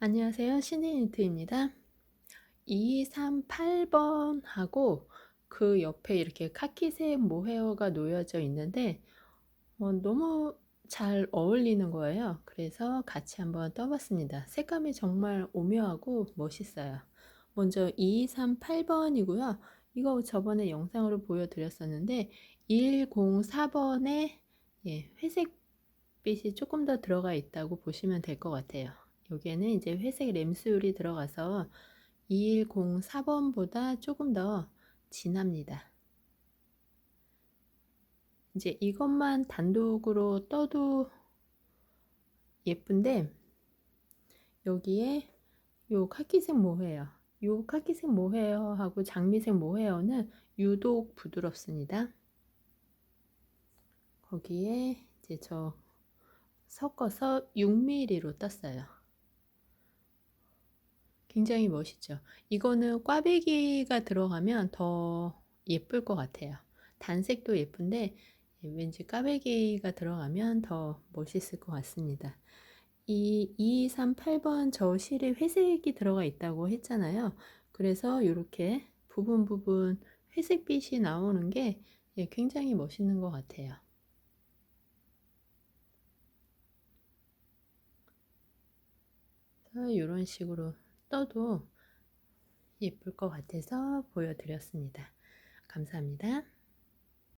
안녕하세요. 신이니트입니다. 238번하고 그 옆에 이렇게 카키색 모헤어가 놓여져 있는데 어, 너무 잘 어울리는 거예요. 그래서 같이 한번 떠봤습니다. 색감이 정말 오묘하고 멋있어요. 먼저 238번이고요. 이거 저번에 영상으로 보여드렸었는데 104번에 예, 회색빛이 조금 더 들어가 있다고 보시면 될 것 같아요. 여기에는 이제 회색 램수율이 들어가서 2104번보다 조금 더 진합니다. 이제 이것만 단독으로 떠도 예쁜데 여기에 요 카키색 모헤어 요 카키색 모헤어하고 장미색 모헤어는 유독 부드럽습니다. 거기에 이제 저 섞어서 6mm로 떴어요. 굉장히 멋있죠. 이거는 꽈배기가 들어가면 더 예쁠 것 같아요. 단색도 예쁜데 왠지 꽈배기가 들어가면 더 멋있을 것 같습니다. 이 238번 저 실에 회색이 들어가 있다고 했잖아요. 그래서 이렇게 부분 부분 회색빛이 나오는 게 예, 굉장히 멋있는 것 같아요. 이런 식으로 떠도 예쁠 것 같아서 보여드렸습니다. 감사합니다.